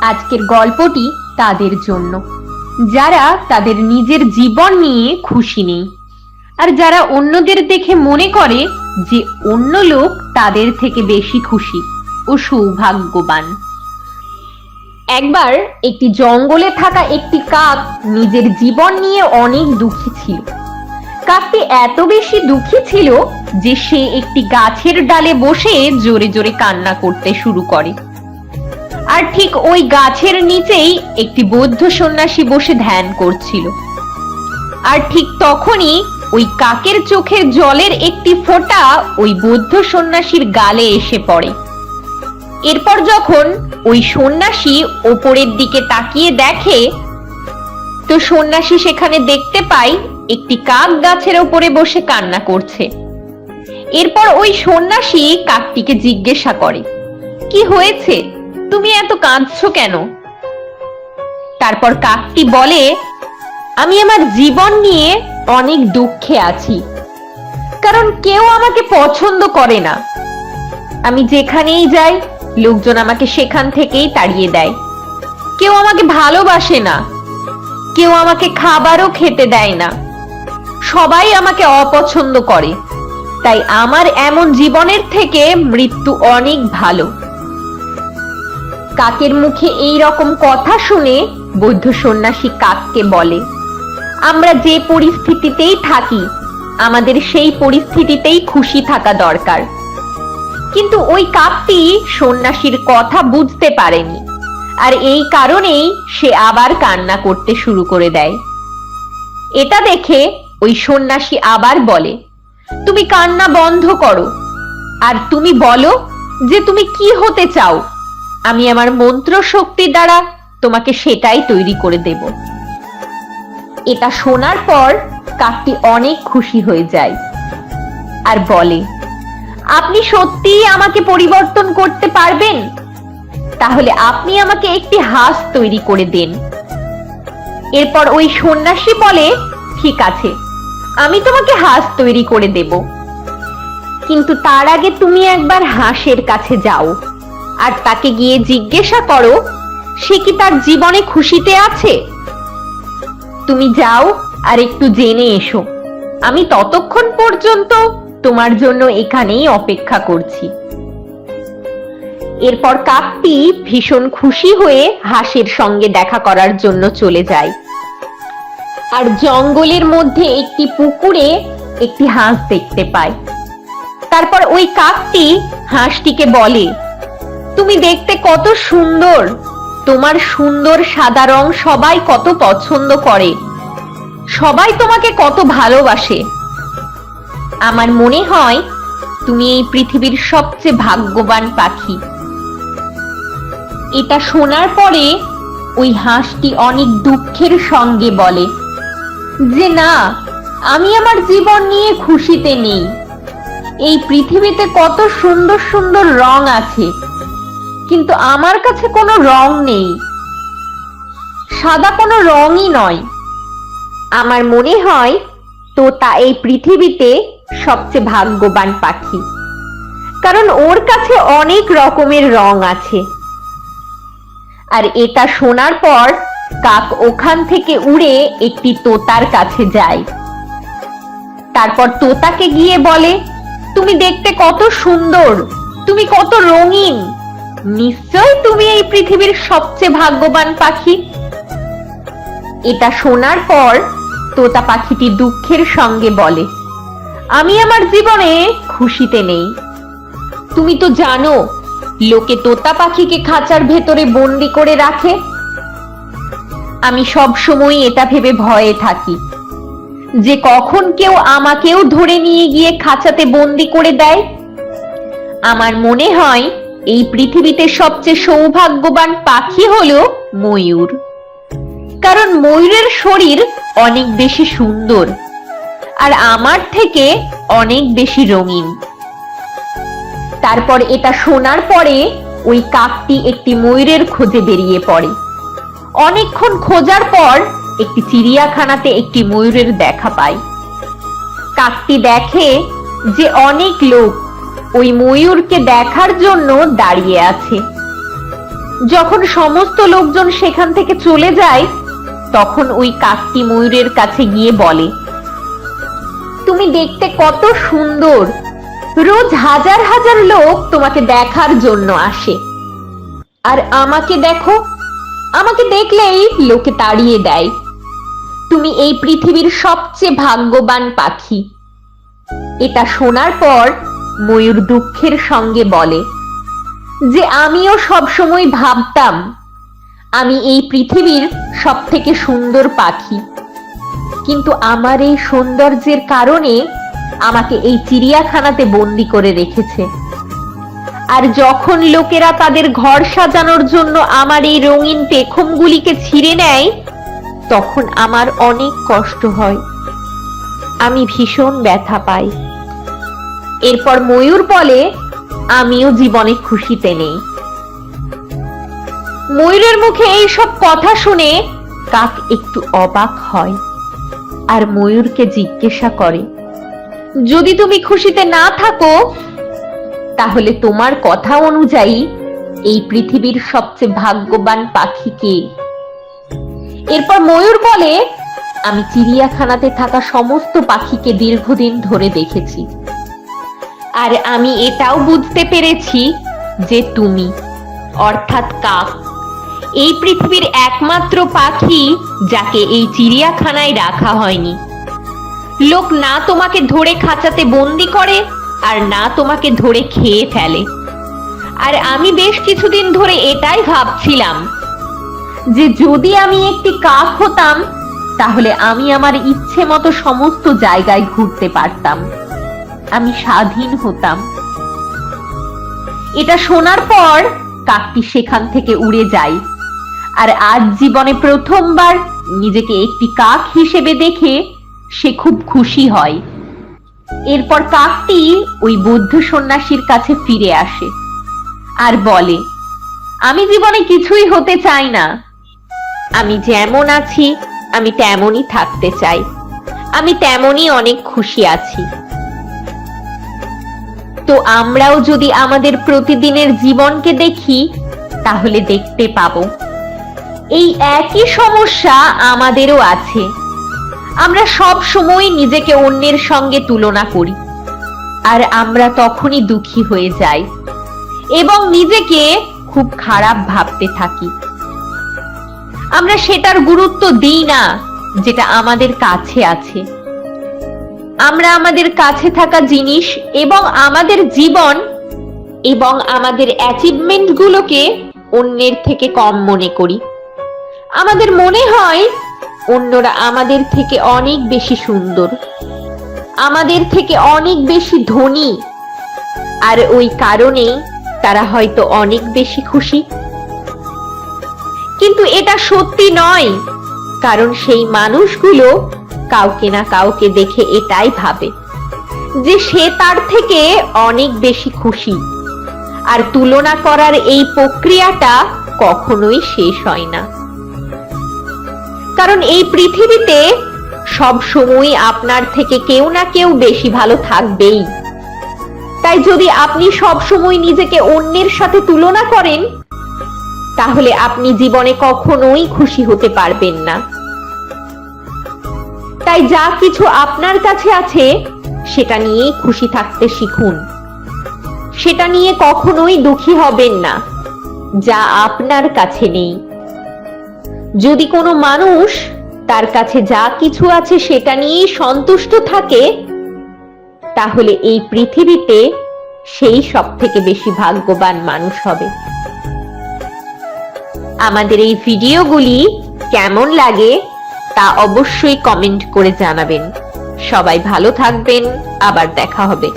আজকের গল্পটি তাদের জন্য। যারা তাদের নিজের জীবন নিয়ে খুশি নেই। আর যারা অন্যদের দেখে মনে করে যে অন্য লোক তাদের থেকে বেশি খুশি ও সৌভাগ্যবান। একবার একটি জঙ্গলে থাকা একটি কাক নিজের জীবন নিয়ে অনেক দুঃখী ছিল। কাকটি এত বেশি দুঃখী ছিল যে সে একটি গাছের ডালে বসে জোরে জোরে কান্না করতে শুরু করে। আর ঠিক ওই গাছের নিচেই একটি বৌদ্ধ সন্ন্যাসী বসে ধ্যান করছিল। আর ঠিক তখনই ওই কাকের চোখের জলের একটি ফোঁটা ওই বৌদ্ধ সন্ন্যাসীর গালে এসে পড়ে। এরপর যখন ওই সন্ন্যাসী ওপরের দিকে তাকিয়ে দেখে, তো সন্ন্যাসী সেখানে দেখতে পায় একটি কাক গাছের ওপরে বসে কান্না করছে। এরপর ওই সন্ন্যাসী কাকটিকে জিজ্ঞাসা করে, কি হয়েছে? তুমি এত কাঁদছো কেন? তারপর কাকটি বলে, আমি আমার জীবন নিয়ে অনেক দুঃখে আছি। কারণ কেউ আমাকে পছন্দ করে না। আমি যেখানেই যাই, লোকজন আমাকে সেখান থেকেই তাড়িয়ে দেয়। কেউ আমাকে ভালোবাসে না। কেউ আমাকে খাবারও খেতে দেয় না। সবাই আমাকে অপছন্দ করে। তাই আমার এমন জীবনের থেকে মৃত্যু অনেক ভালো। কাকের মুখে এই রকম কথা শুনে বৌদ্ধ সন্ন্যাসী কাককে বলে, আমরা যে পরিস্থিতিতেই থাকি, আমাদের সেই পরিস্থিতিতেই খুশি থাকা দরকার। কিন্তু ওই কাকটি সন্ন্যাসীর কথা বুঝতে পারেনি, আর এই কারণেই সে আবার কান্না করতে শুরু করে দেয়। এটা দেখে ওই সন্ন্যাসী আবার বলে, তুমি কান্না বন্ধ করো, আর তুমি বলো যে তুমি কি হতে চাও? আমি আমার মন্ত্র শক্তি দ্বারা তোমাকে সেটাই তৈরি করে দেব। এটা শোনার পর কাকটি অনেক খুশি হয়ে যায় আর বলে, আপনি সত্যিই আমাকে পরিবর্তন করতে পারবেন? তাহলে আপনি আমাকে একটি হাঁস তৈরি করে দেন। এরপর ওই সন্ন্যাসী বলে, ঠিক আছে, আমি তোমাকে হাঁস তৈরি করে দেব। কিন্তু তার আগে তুমি একবার হাঁসের কাছে যাও। আর তাকে গিয়ে জিজ্ঞাসা করো, সে কি তার জীবনে খুশিতে আছে? তুমি যাও আর একটু জেনে এসো। আমি ততক্ষণ পর্যন্ত তোমার জন্য এখানেই অপেক্ষা করছি। এরপর কাকটি ভীষণ খুশি হয়ে হাঁসের সঙ্গে দেখা করার জন্য চলে যায়। আর জঙ্গলের মধ্যে একটি পুকুরে একটি হাঁস দেখতে পায়। তারপর ওই কাকটি হাঁসটিকে বলে তুমি দেখতে কত সুন্দর। তোমার সুন্দর সাদা রং সবাই কত পছন্দ করে। সবাই তোমাকে কত ভালোবাসে। আমার মনে হয় তুমি এই পৃথিবীর সবচেয়ে ভাগ্যবান পাখি। এটা শোনার পরে ওই হাঁসটি অনেক দুঃখের সঙ্গে বলে, যে না, আমি আমার জীবন নিয়ে খুশিতে নেই। এই পৃথিবীতে কত সুন্দর সুন্দর রং আছে। কিন্তু আমার কাছে কোনো রং নেই। সাদা কোনো রঙই নয়। আমার মনে হয় তোতা এই পৃথিবীতে সবচেয়ে ভাগ্যবান পাখি। কারণ ওর কাছে অনেক রকমের রং আছে। আর এটা শোনার পর কাক ওখান থেকে উড়ে একটি তোতার কাছে যায়। তারপর তোতাকে গিয়ে বলে, তুমি দেখতে কত সুন্দর, তুমি কত রঙিন। নিশ্চয় তুমি এই পৃথিবীর সবচেয়ে ভাগ্যবান পাখি। এটা শোনার পর তোতা পাখিটি দুঃখের সঙ্গে বলে, আমি আমার জীবনে খুশিতে নেই। তুমি তো জানো, লোকে তোতা পাখিকে খাঁচার ভেতরে বন্দি করে রাখে। আমি সব সময় এটা ভেবে ভয়ে থাকি, যে কখন কেউ আমাকেও ধরে নিয়ে গিয়ে খাঁচাতে বন্দি করে দেয়। আমার মনে হয় এই পৃথিবীতে সবচেয়ে সৌভাগ্যবান পাখি হলো ময়ূর। কারণ ময়ূরের শরীর অনেক বেশি সুন্দর আর আমার থেকে অনেক বেশি রঙিন। তারপর এটা শোনার পরে ওই কাকটি একটি ময়ূরের খোঁজে বেরিয়ে পড়ে। অনেকক্ষণ খোঁজার পর একটি চিড়িয়াখানাতে একটি ময়ূরের দেখা পায়। কাকটি দেখে যে অনেক লোক ওই ময়ূরকে দেখার জন্য দাঁড়িয়ে আছে। যখন সমস্ত লোকজন সেখান থেকে চলে যায়, তখন ওই কাকটি ময়ূরের কাছে গিয়ে বলে, তুমি দেখতে কত সুন্দর! রোজ হাজার হাজার লোক তোমাকে দেখার জন্য আসে। আর আমাকে দেখো, আমাকে দেখলেই লোকে তাড়িয়ে দেয়। তুমি এই পৃথিবীর সবচেয়ে ভাগ্যবান পাখি। এটা শোনার পর ময়ূর দুঃখের সঙ্গে বলে, যে আমিও সবসময় ভাবতাম আমি এই পৃথিবীর সব থেকে সুন্দর পাখি। কিন্তু আমার এই সৌন্দর্যের কারণে আমাকে এই চিড়িয়াখানাতে বন্দি করে রেখেছে। আর যখন লোকেরা তাদের ঘর সাজানোর জন্য আমার এই রঙিন পেখমগুলিকে ছিঁড়ে নেয়, তখন আমার অনেক কষ্ট হয়। আমি ভীষণ ব্যথা পাই। এরপর ময়ূর বলে, আমিও জীবনে খুশিতে নেই। ময়ূরের মুখে এই সব কথা শুনে কাক একটু অবাক হয় আর ময়ূরকে জিজ্ঞাসা করে, যদি তুমি খুশিতে না থাকো, তাহলে তোমার কথা অনুযায়ী এই পৃথিবীর সবচেয়ে ভাগ্যবান পাখি কে? এরপর ময়ূর বলে, আমি চিড়িয়াখানাতে থাকা সমস্ত পাখিকে দীর্ঘদিন ধরে দেখেছি। আর আমি এটাও বুঝতে পেরেছি যে তুমি, অর্থাৎ কাক, এই পৃথিবীর একমাত্র পাখি যাকে এই চিড়িয়াখানায় রাখা হয়নি। লোক না তোমাকে ধরে খাঁচাতে বন্দি করে আর না তোমাকে ধরে খেয়ে ফেলে। আর আমি বেশ কিছুদিন ধরে এটাই ভাবছিলাম যে যদি আমি একটি কাক হতাম, তাহলে আমি আমার ইচ্ছে মতো সমস্ত জায়গায় ঘুরতে পারতাম। আমি স্বাধীন হতাম। এটা শোনার পর কাকটি সেখান থেকে উড়ে যায়। আর আজ জীবনে প্রথমবার নিজেকে একটি কাক হিসেবে দেখে সে খুব খুশি হয়। এরপর কাকটি ওই বৌদ্ধ সন্ন্যাসীর কাছে ফিরে আসে আর বলে, আমি জীবনে কিছুই হতে চাই না। আমি যেমন আছি, আমি তেমনই থাকতে চাই। আমি তেমনই অনেক খুশি আছি। তো আমরাও যদি আমাদের প্রতিদিনের জীবনকে দেখি, তাহলে দেখতে পাবো। এই একই সমস্যা আমাদেরও আছে। আমরা সব সময় নিজেকে অন্যের সঙ্গে তুলনা করি, আর আমরা তখনই দুঃখী হয়ে যাই এবং নিজেকে খুব খারাপ ভাবতে থাকি। আমরা সেটার গুরুত্ব দিই না, যেটা আমাদের কাছে আছে। আমরা আমাদের কাছে থাকা জিনিস এবং আমাদের জীবন এবং আমাদের অ্যাচিভমেন্ট গুলোকে অন্যের থেকে কম মনে করি। আমাদের মনে হয় অন্যরা আমাদের থেকে অনেক বেশি সুন্দর, আমাদের থেকে অনেক বেশি ধনী, আর ওই কারণে তারা হয়তো অনেক বেশি খুশি। কিন্তু এটা সত্যি নয়, কারণ সেই মানুষগুলো কাউকে না কাউকে দেখে এটাই ভাবে যে সে তার থেকে অনেক বেশি খুশি। আর তুলনা করার এই প্রক্রিয়াটা কখনোই শেষ হয় না। কারণ এই পৃথিবীতে সব সময় আপনার থেকে কেউ না কেউ বেশি ভালো থাকবেই। তাই যদি আপনি সব সময় নিজেকে অন্যের সাথে তুলনা করেন, তাহলে আপনি জীবনে কখনোই খুশি হতে পারবেন না। তাই যা কিছু আপনার কাছে আছে, সেটা নিয়েই খুশি থাকতে শিখুন। সেটা নিয়ে কখনোই দুঃখী হবেন না, যা আপনার কাছে নেই। যদি কোনো মানুষ তার কাছে যা কিছু আছে, সেটা নিয়েই সন্তুষ্ট থাকে, তাহলে এই পৃথিবীতে সেই সব থেকে বেশি ভাগ্যবান মানুষ হবে। আমাদের এই ভিডিওগুলি কেমন লাগে তা অবশ্যই কমেন্ট করে জানাবেন। সবাই ভালো থাকবেন আবার দেখা হবে।